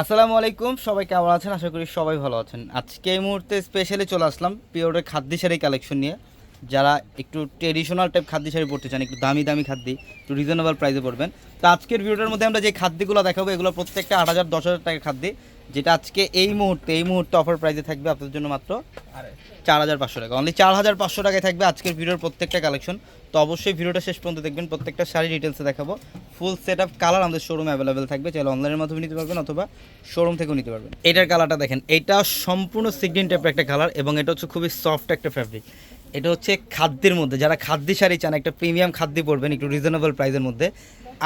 আসসালামু আলাইকুম, সবাই কেমন আছেন? আশা করি সবাই ভালো আছেন। আজকে এই মুহূর্তে স্পেশালি চলে আসলাম পিওরের খাদ্য শাড়ি কালেকশন নিয়ে। যারা একটু ট্রেডিশনাল টাইপ খাদ্য শাড়ি পড়তে চান, একটু দামি দামি খাদ্য, একটু রিজনেবল প্রাইসে পড়বেন তো আজকের ভিডিওটার মধ্যে আমরা যে খাদ্যগুলো দেখাবো, এগুলো প্রত্যেকটা আট হাজার, দশ হাজার টাকার খাদ্য। যেটা আজকে এই মুহূর্তে এই মুহূর্তে অফার প্রাইসে থাকবে আপনাদের জন্য মাত্র চার হাজার পাঁচশো টাকা। অনলি চার হাজার পাঁচশো টাকায় থাকবে আজকের ভিডিওর প্রত্যেকটা কালেকশন তো অবশ্যই ভিডিওটা শেষ পর্যন্ত দেখবেন প্রত্যেকটা শাড়ি ডিটেলসে দেখাবো। ফুল সেট আপ কালার আমাদের শোরুমে অ্যাভেলেবেল থাকবে। চাইলে অনলাইনের মাধ্যমে নিতে পারবেন অথবা শোরুম থেকেও নিতে পারবেন। এটার কালারটা দেখেন এটা সম্পূর্ণ সিগনিন টাইপের একটা কালার এবং এটা হচ্ছে খুবই সফট একটা ফ্যাব্রিক এটা হচ্ছে খাদ্যের মধ্যে, যারা খাদ্য শাড়ি চান, একটা প্রিমিয়াম খাদ্য পড়বেন, একটু রিজনেবল প্রাইসের মধ্যে।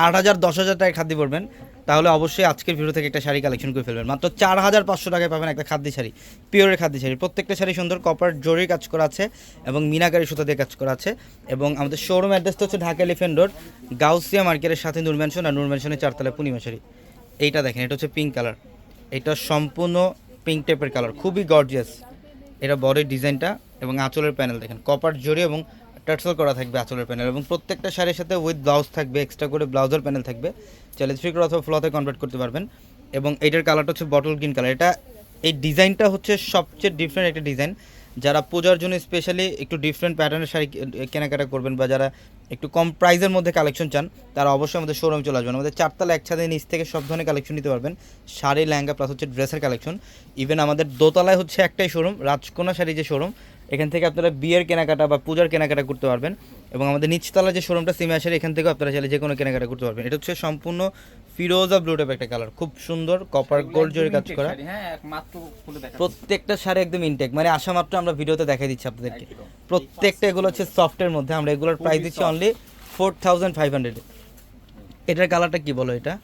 আট হাজার, দশ হাজার টাকায় খাদ্য পড়বেন। তাহলে অবশ্যই আজকের ভিডিও থেকে একটা শাড়ি কালেকশন করে ফেলবেন। মাত্র চার হাজার পাঁচশো টাকায় পাবেন একটা খাদ্য শাড়ি পিওরের খাদ্য শাড়ি। প্রত্যেকটা শাড়ি সুন্দর কপার জরির কাজ করা আছে এবং মিনাকারি সুতা দিয়ে কাজ করা আছে। এবং আমাদের শোরুম অ্যাড্রেসটা হচ্ছে ঢাকা এলিফেন্ট রোড গাউসিয়া মার্কেটের সাথে নূর ম্যানশন আর নূর ম্যানশনের চারতলা পূর্ণিমা শাড়ি। এইটা দেখেন, এটা হচ্ছে পিঙ্ক কালার এটা সম্পূর্ণ পিঙ্ক টাইপের কালার খুবই গর্জিয়াস এটা বডির ডিজাইনটা এবং আঁচলের প্যানেল দেখেন, কপার জড়ি এবং টার্সেল করা থাকবে আঁচলের প্যানেল এবং প্রত্যেকটা শাড়ির সাথে উইথ ব্লাউজ থাকবে এক্সট্রা করে ব্লাউজের প্যানেল থাকবে। চাইলে থ্রি অথবা ফ্লোতে কনভার্ট করতে পারবেন। এবং এটার কালারটা হচ্ছে বটল গ্রিন কালার এটা, এই ডিজাইনটা হচ্ছে সবচেয়ে ডিফারেন্ট একটা ডিজাইন। যারা পূজার জন্য স্পেশালি একটু ডিফারেন্ট প্যাটার্নের শাড়ি কেনাকাটা করবেন বা যারা একটু কম প্রাইসের মধ্যে কালেকশন চান, তারা অবশ্যই আমাদের শোরুমে চলে আসবেন। আমাদের চারতলা একসাথে নিচ থেকে সব ধরনের কালেকশন নিতে পারবেন। শাড়ি, লেহেঙ্গা প্লাস হচ্ছে ড্রেসের কালেকশন ইভেন আমাদের দোতলায় হচ্ছে একটাই শোরুম রাজকোনা শাড়ি যে শোরুম এখান থেকে আপনারা বিয়ের কেনাকাটা বা পূজার কেনাকাটা করতে পারবেন এবং আমাদের নিচতলা যে শোরুমটা সিমে শাড়ি এখান থেকেও আপনারা চাইলে যে কোনো কেনাকাটা করতে পারবেন। এটা হচ্ছে সম্পূর্ণ ফিরোজা ব্লু টাইপ একটা কালার খুব সুন্দর কপার গোল্ড জরি কাজ করা। হ্যাঁ প্রত্যেকটা শাড়ি একদম ইনটেক মানে আসা মাত্র আমরা ভিডিওতে দেখাই দিচ্ছি আপনাদেরকে। প্রত্যেকটা এগুলো হচ্ছে সফটের মধ্যে আমরা এগুলোর প্রাইস দিচ্ছি only four thousand five hundred এটার কালারটা কি বলো এটা?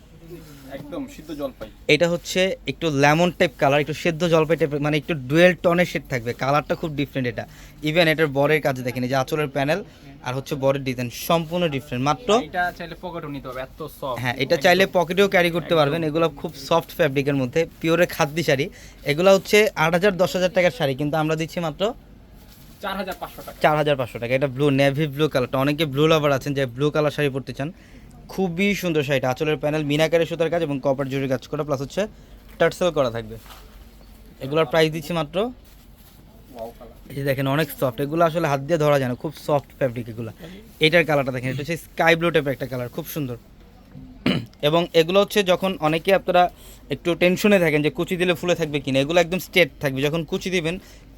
একদম সিদ্ধ জলপাই। এটা হচ্ছে একটু লেমন টাইপ কালার একটু সেদ্ধ জলপাই টাইপ মানে একটু ডুয়েল টনের শেড থাকবে। কালারটা খুব ডিফারেন্ট এটা। ইভেন এটার বরের কাজ দেখেন এই যে আঁচলের প্যানেল আর হচ্ছে বরের ডিজাইন সম্পূর্ণ ডিফারেন্ট মাত্র এটা চাইলে পকেটও নিতে হবে এত সফট হ্যাঁ এটা চাইলে পকেটেও ক্যারি করতে পারবেন। এগুলো খুব সফট ফ্যাব্রিকের মধ্যে পিওরের খাদ্য শাড়ি। এগুলো হচ্ছে আট হাজার দশ হাজার টাকার শাড়ি কিন্তু আমরা দিচ্ছি মাত্র চার হাজার পাঁচশো টাকা। চার হাজার পাঁচশো টাকা। এটা ব্লু নেভি ব্লু কালারটা অনেকে ব্লু লাভার আছেন যে ব্লু কালার শাড়ি পরতে চান। খুবই সুন্দর শাড়িটা। আঁচলের প্যানেল মিনাকারের সুতার কাজ এবং কপার জুড়ি কাজ করা প্লাস হচ্ছে টার্সেল করা থাকবে। এগুলোর প্রাইস দিচ্ছি মাত্র। এই যে দেখেন, অনেক সফট এগুলো আসলে হাত দিয়ে ধরা যায় না, খুব সফট ফ্যাব্রিক এগুলো। এটার কালারটা দেখেন, এটা হচ্ছে স্কাই ব্লু টাইপের একটা কালার খুব সুন্দর। এবং এগুলো হচ্ছে যখন অনেকে আপনারা একটু টেনশনে থাকেন যে কুচি দিলে ফুলে থাকবে কিনা, এগুলো একদম স্ট্রেট থাকবে। যখন কুচি দিবেন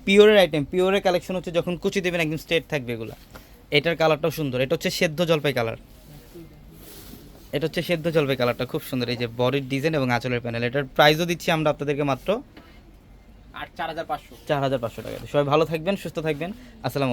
পিওরের আইটেম পিওরের কালেকশন হচ্ছে যখন কুচি দিবেন, একদম স্ট্রেট থাকবে এগুলো। এটার কালারটাও সুন্দর। এটা হচ্ছে সেদ্ধ জলপাই কালার এটা হচ্ছে সেদ্ধ জলপাই কালারটা খুব সুন্দর। এই যে বডির ডিজাইন এবং আঁচলের প্যানেল এটার প্রাইসও দিচ্ছি আমরা আপনাদেরকে মাত্র আর চার হাজার পাঁচশো। চার হাজার পাঁচশো টাকা সবাই ভালো থাকবেন সুস্থ থাকবেন। আসসালামু আলাইকুম।